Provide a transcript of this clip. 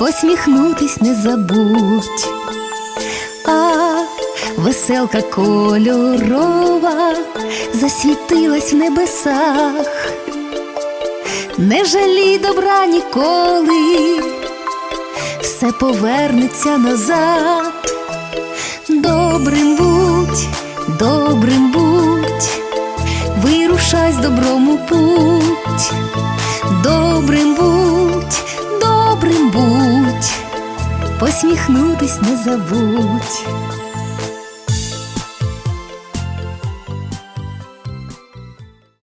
посміхнутись не забудь. А веселка кольорова засвітилась в небесах. Не жалій добра ніколи, все повернеться назад. Добрим будь, добрим будь, вирушай з добром у путь. Посміхнутись не забудь.